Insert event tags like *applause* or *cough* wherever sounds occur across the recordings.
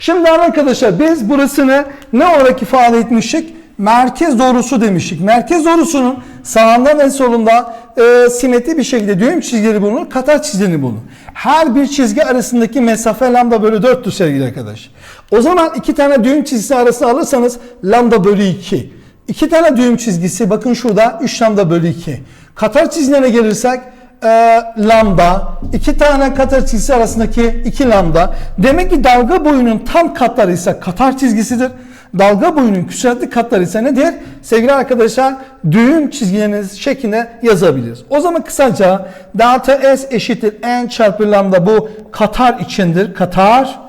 Şimdi arkadaşlar biz burasını ne olarak ifade etmiştik? Merkez doğrusu demiştik. Merkez doğrusunun sağında ve solunda e, simetri bir şekilde düğüm çizgileri bulunur, katar çizgileri bulunur. Her bir çizgi arasındaki mesafe lambda bölü 4'tür sevgili arkadaş. O zaman iki tane düğüm çizgisi arasında alırsanız lambda bölü 2. İki tane düğüm çizgisi bakın şurada 3 lambda bölü 2. Katar çizgilerine gelirsek e, lambda, iki tane katar çizgisi arasındaki iki lambda. Demek ki dalga boyunun tam katları ise katar çizgisidir. Dalga boyunun küsuratlı katları ise nedir? Sevgili arkadaşlar düğüm çizgileriniz şeklinde yazabiliriz. O zaman kısaca delta S eşittir n çarpı lambda bu katar içindir. Katar.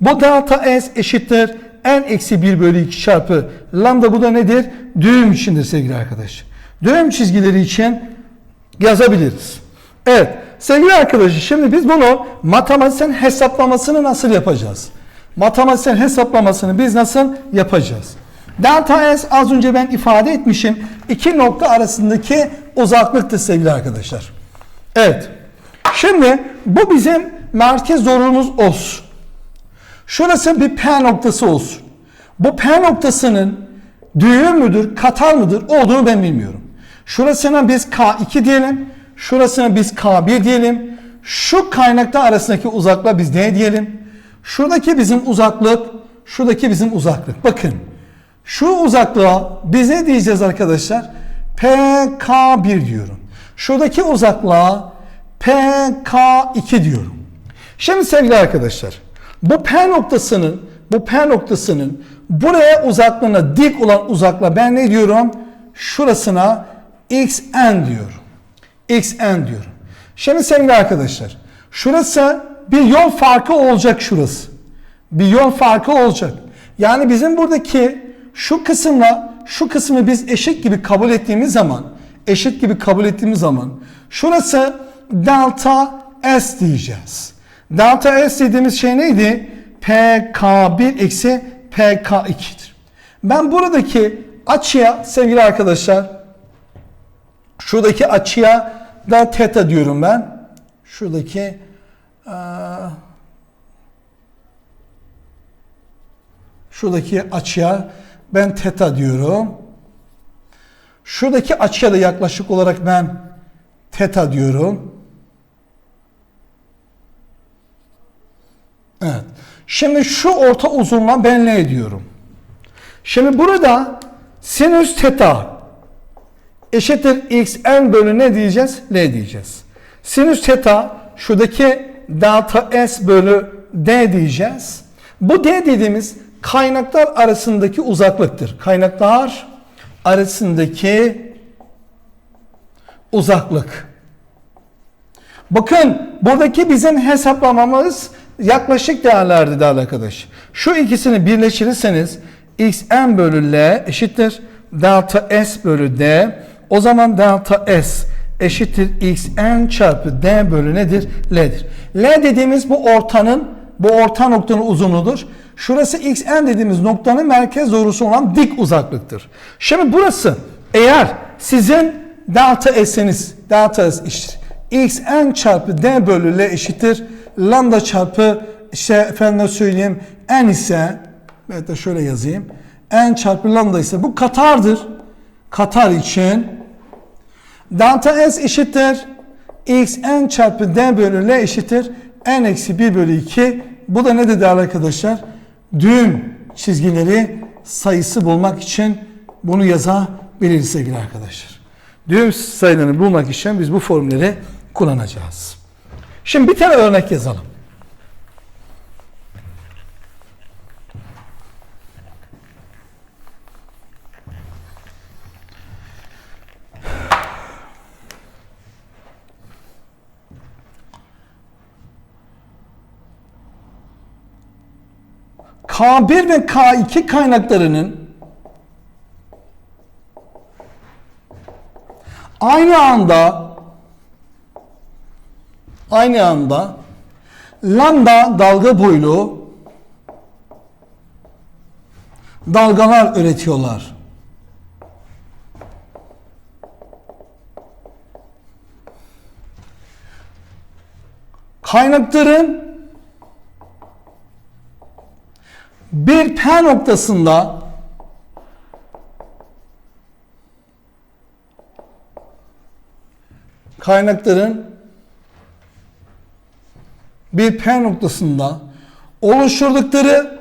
Bu delta S eşittir n eksi 1 bölü 2 çarpı lambda bu da nedir? Düğüm içindir sevgili arkadaş. Düğüm çizgileri için yazabiliriz. Evet sevgili arkadaşlar şimdi biz bunu matematiksel hesaplamasını nasıl yapacağız? Matematiksel hesaplamasını biz nasıl yapacağız? Delta S az önce ben ifade etmişim. iki nokta arasındaki uzaklıktır sevgili arkadaşlar. Evet. Şimdi bu bizim merkez doğrumuz olsun. Şurası bir P noktası olsun. Bu P noktasının düğüm müdür, katar mıdır olduğunu ben bilmiyorum. Şurasına biz K2 diyelim. Şurasına biz K1 diyelim. Şu kaynakta arasındaki uzaklığa biz ne diyelim? Şuradaki bizim uzaklık, şuradaki bizim uzaklık. Bakın. Şu uzaklığa biz ne diyeceğiz arkadaşlar? PK1 diyorum. Şuradaki uzaklığa PK2 diyorum. Şimdi sevgili arkadaşlar, bu P noktasının bu P noktasının buraya uzaklığına dik olan uzaklığa ben ne diyorum? Şurasına xn diyorum. Xn diyorum. Şimdi sevgili arkadaşlar, şurası bir yol farkı olacak şurası. Bir yol farkı olacak. Yani bizim buradaki şu kısımla şu kısmı biz eşit gibi kabul ettiğimiz zaman eşit gibi kabul ettiğimiz zaman şurası delta S diyeceğiz. Delta S dediğimiz şey neydi? PK1 eksi PK2'dir. Ben buradaki açıya sevgili arkadaşlar şuradaki açıya da teta diyorum ben. Şuradaki eee, şuradaki açıya ben teta diyorum. Şuradaki açıya da yaklaşık olarak ben teta diyorum. Evet. Şimdi şu orta uzunluğa ben ne diyorum? Şimdi burada sinüs teta eşittir x n bölü ne diyeceğiz? L diyeceğiz. Sinüs teta şuradaki delta s bölü d diyeceğiz. Bu d dediğimiz kaynaklar arasındaki uzaklıktır. Kaynaklar arasındaki uzaklık. Bakın buradaki bizim hesaplamamız yaklaşık değerlerdi değerli arkadaş. Şu ikisini birleştirirseniz xn bölü l eşittir delta s bölü d. O zaman delta s eşittir xn çarpı d bölü nedir? L'dir. L dediğimiz bu ortanın bu orta noktanın uzunluğudur. Şurası xn dediğimiz noktanın merkez doğrusu olan dik uzaklıktır. Şimdi burası eğer sizin delta s'iniz delta s eşittir xn çarpı d bölü l eşittir lambda çarpı işte efendime söyleyeyim n ise evet de şöyle yazayım n çarpı lambda ise bu katardır. Katar için delta s eşittir xn çarpı d bölü l eşittir n eksi 1 bölü 2 bu da ne dedi arkadaşlar? Düğüm çizgileri sayısı bulmak için bunu yazabiliriz sevgili arkadaşlar. Düğüm sayılarını bulmak için biz bu formülleri kullanacağız. Şimdi bir tane örnek yazalım. K1 ve K2 kaynaklarının aynı anda aynı anda lambda dalga boylu dalgalar üretiyorlar. Kaynakların bir P noktasında kaynakların bir P noktasında oluşturdukları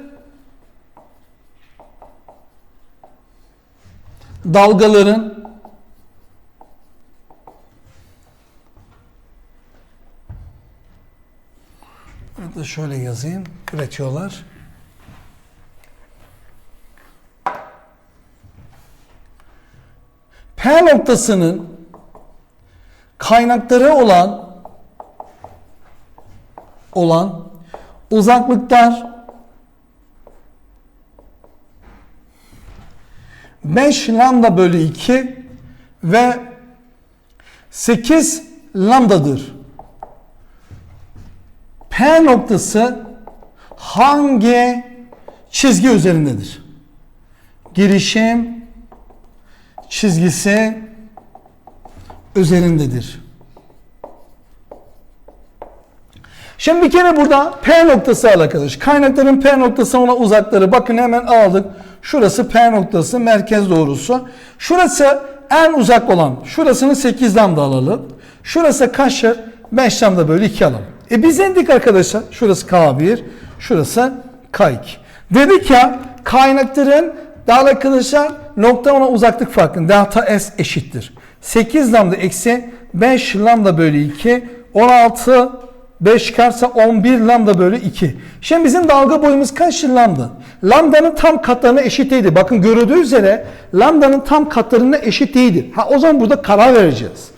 dalgaların Burada şöyle yazayım. Üretiyorlar. P noktasının kaynakları olan olan uzaklıklar 5 lambda bölü 2 ve 8 lambdadır. P noktası hangi çizgi üzerindedir? Girişim çizgisi üzerindedir. Şimdi bir kere burada P noktası arkadaş. Kaynakların P noktası ona uzakları. Bakın hemen aldık. Şurası P noktası merkez doğrusu. Şurası en uzak olan. Şurasını 8 lambda alalım. Şurası kaçtır? 5 lambda bölü 2 alalım. E biz indik arkadaşlar. Şurası K1. Şurası K2. Dedik ya kaynakların daha arkadaşlar nokta ona uzaklık farkı delta S eşittir. 8 lambda eksi 5 lambda bölü 2 16 5 çıkarsa 11 lambda bölü 2. Şimdi bizim dalga boyumuz kaç lambda? Lambdanın tam katlarına eşit değildir. Bakın görüldüğü üzere lambdanın tam katlarına eşit değildir. Ha o zaman burada karar vereceğiz.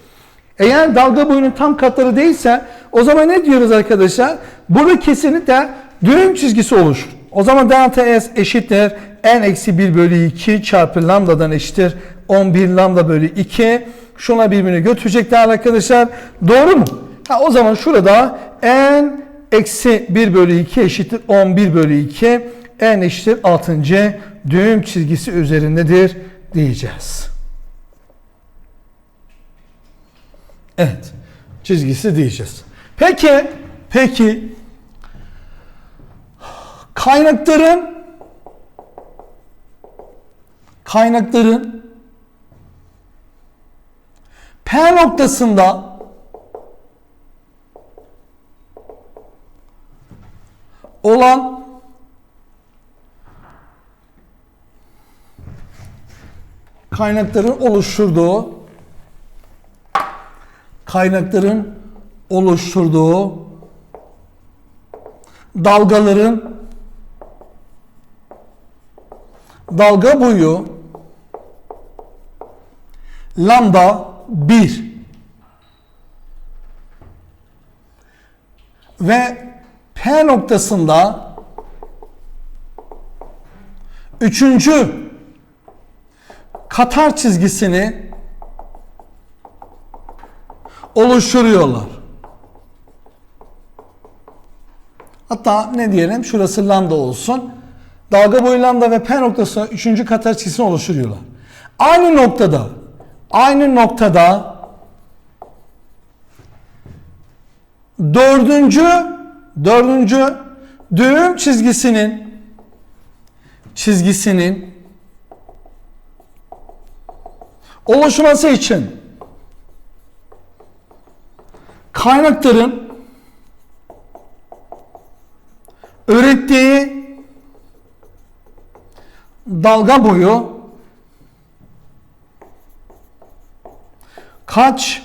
Eğer dalga boyunun tam katları değilse o zaman ne diyoruz arkadaşlar? Burada kesinlikle düğüm çizgisi oluşur. O zaman delta S eşittir n eksi 1 bölü 2 çarpı lambdadan eşittir 11 lambda bölü 2. Şuna birbirini götürecekler arkadaşlar. Doğru mu? Ha, o zaman şurada n eksi 1 bölü 2 eşittir 11 bölü 2. n eşittir 6. düğüm çizgisi üzerindedir diyeceğiz. Evet. Çizgisi diyeceğiz. Peki, peki kaynakların kaynakların P noktasında olan kaynakların oluşturduğu kaynakların oluşturduğu dalgaların dalga boyu lambda 1 ve P noktasında üçüncü katar çizgisini oluşturuyorlar. Hatta ne diyelim şurası lambda olsun. Dalga boyu lambda ve P noktasına üçüncü katar çizgisini oluşturuyorlar. Aynı noktada aynı noktada dördüncü dördüncü düğüm çizgisinin çizgisinin oluşması için kaynakların ürettiği dalga boyu kaç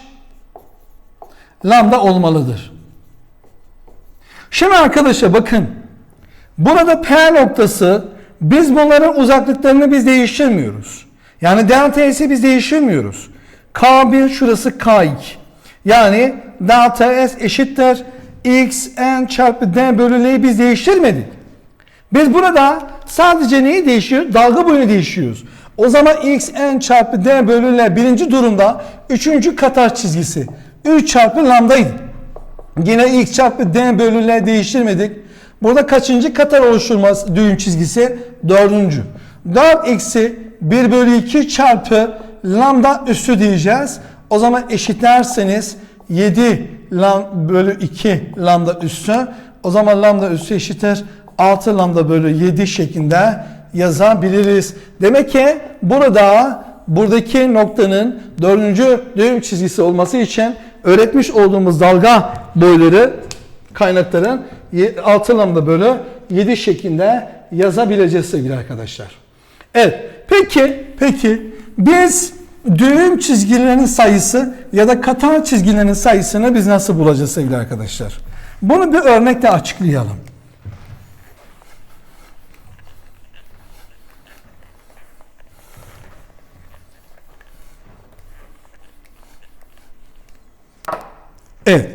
lambda olmalıdır? Şimdi arkadaşlar bakın. Burada P noktası biz bunların uzaklıklarını biz değiştirmiyoruz. Yani delta biz değiştirmiyoruz. K1 şurası K2. Yani delta S eşittir x n çarpı d bölü l'yi biz değiştirmedik. Biz burada sadece neyi değişiyor? Dalga boyunu değişiyoruz. O zaman x n çarpı d bölü l birinci durumda üçüncü katar çizgisi 3 çarpı lambdaydı. Yine x çarpı d bölü l değiştirmedik. Burada kaçıncı katar oluşturmaz düğüm çizgisi? Dördüncü. 4 eksi 1 bölü 2 çarpı lambda üstü diyeceğiz. O zaman eşitlerseniz 7 lam bölü 2 lambda üstü. O zaman lambda üstü eşittir 6 lambda bölü 7 şeklinde yazabiliriz. Demek ki burada buradaki noktanın dördüncü düğüm çizgisi olması için öğretmiş olduğumuz dalga boyları kaynakların 6 lambda bölü 7 şeklinde yazabileceğiz sevgili arkadaşlar. Evet. Peki, peki biz düğüm çizgilerinin sayısı ya da katar çizgilerinin sayısını biz nasıl bulacağız sevgili arkadaşlar? Bunu bir örnekle açıklayalım. Evet.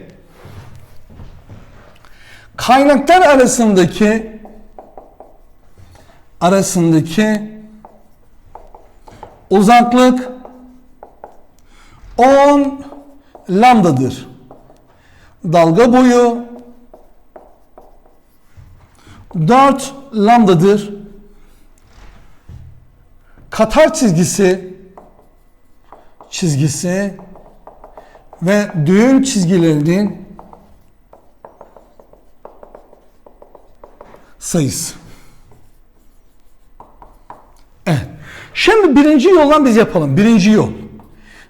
Kaynaklar arasındaki arasındaki uzaklık 10 lambdadır. Dalga boyu 4 lambdadır. Katar çizgisi çizgisi ve düğüm çizgilerinin sayısı. Evet. Şimdi birinci yoldan biz yapalım. Birinci yol.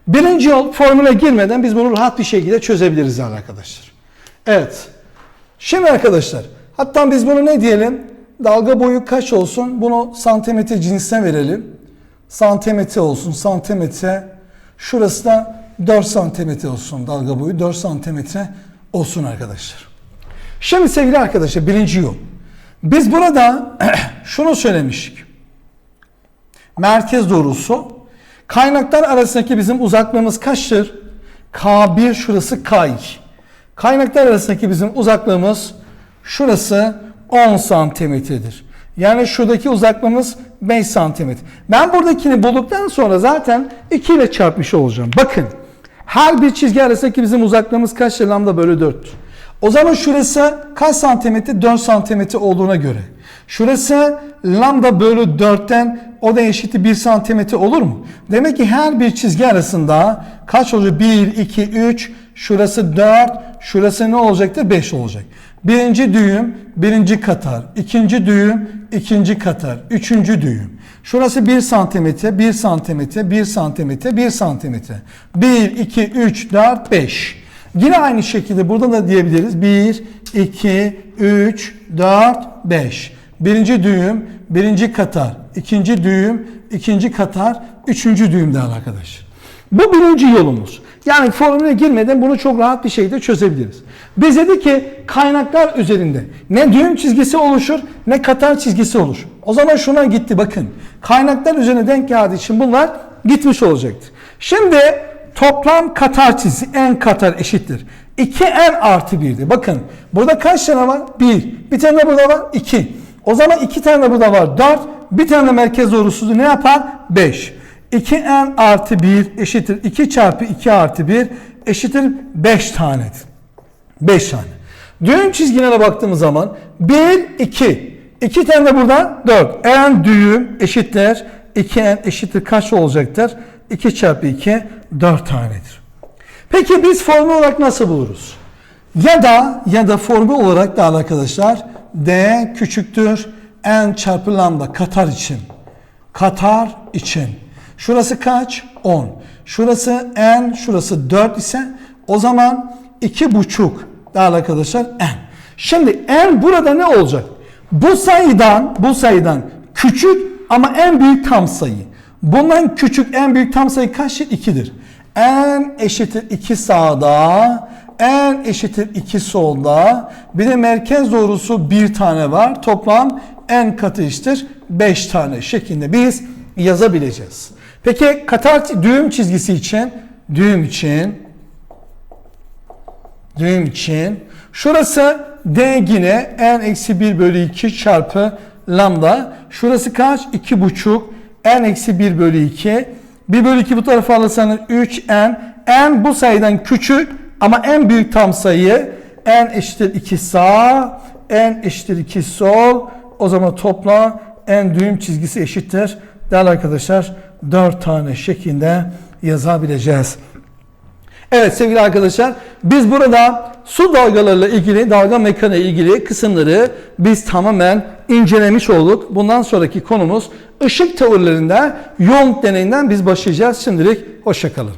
Birinci yol formüle girmeden biz bunu rahat bir şekilde çözebiliriz yani arkadaşlar. Evet. Şimdi arkadaşlar hatta biz bunu ne diyelim? Dalga boyu kaç olsun? Bunu santimetre cinsine verelim. Santimetre olsun. Santimetre. Şurası da 4 santimetre olsun. Dalga boyu 4 santimetre olsun arkadaşlar. Şimdi sevgili arkadaşlar birinci yol. Biz burada *clears throat* şunu söylemiştik. Merkez doğrusu kaynaklar arasındaki bizim uzaklığımız kaçtır? K1 şurası K2. Kaynaklar arasındaki bizim uzaklığımız şurası 10 santimetredir. Yani şuradaki uzaklığımız 5 santimetre. Ben buradakini bulduktan sonra zaten 2 ile çarpmış olacağım. Bakın her bir çizgi arasındaki bizim uzaklığımız kaçtır? Lambda bölü 4. O zaman şurası kaç santimetre? 4 santimetre olduğuna göre. Şurası lambda bölü 4'ten o da eşittir 1 santimetre olur mu? Demek ki her bir çizgi arasında kaç olacak? 1, 2, 3, şurası 4, şurası ne olacaktır? 5 olacak. Birinci düğüm, birinci katar. ikinci düğüm, ikinci katar. Üçüncü düğüm. Şurası 1 santimetre, 1 santimetre, 1 santimetre, 1 santimetre. 1, 2, 3, 4, 5. Yine aynı şekilde burada da diyebiliriz. 1, 2, 3, 4, 5. Birinci düğüm, birinci katar. ikinci düğüm, ikinci katar. Üçüncü düğüm değerli arkadaş. Bu birinci yolumuz. Yani formüle girmeden bunu çok rahat bir şekilde çözebiliriz. Biz dedik ki kaynaklar üzerinde ne düğüm çizgisi oluşur ne katar çizgisi oluşur. O zaman şuna gitti bakın. Kaynaklar üzerine denk geldiği için bunlar gitmiş olacaktır. Şimdi toplam katar çizgisi en katar eşittir. 2n artı 1'di. Bakın burada kaç tane var? 1. Bir tane de burada var? 2. O zaman 2 tane de burada var. 4. Bir tane de merkez doğrusu ne yapar? 5. 2n artı 1 eşittir 2 çarpı 2 artı 1 eşittir 5 tanedir. 5 tane. Düğüm çizgilere baktığımız zaman 1, 2. 2 tane de burada 4. n düğüm eşittir 2n eşittir kaç olacaktır? 2 çarpı 2 4 tanedir. Peki biz formül olarak nasıl buluruz? Ya da ya da formül olarak da arkadaşlar d küçüktür n çarpı lambda katar için. Katar için. Şurası kaç? 10. Şurası n, şurası 4 ise o zaman 2,5 değerli arkadaşlar n. Şimdi n burada ne olacak? Bu sayıdan, bu sayıdan küçük ama en büyük tam sayı. Bundan küçük en büyük tam sayı kaçtır? 2'dir. n eşittir 2 sağda, n eşittir 2 solda. Bir de merkez doğrusu bir tane var. Toplam n katı eşittir 5 tane şeklinde biz yazabileceğiz. Peki katar düğüm çizgisi için düğüm için düğüm için şurası d yine n eksi 1 bölü 2 çarpı lambda. Şurası kaç? 2,5 n eksi 1 bölü 2. 1 bölü 2 bu tarafa alırsanız 3n. n bu sayıdan küçük ama en büyük tam sayı n eşittir 2 sağ, n eşittir 2 sol. O zaman topla n düğüm çizgisi eşittir. Değerli arkadaşlar 4 tane şeklinde yazabileceğiz. Evet sevgili arkadaşlar biz burada su dalgalarıyla ilgili dalga mekaniği ilgili kısımları biz tamamen incelemiş olduk. Bundan sonraki konumuz ışık teorilerinde Young deneyinden biz başlayacağız. Şimdilik hoşçakalın.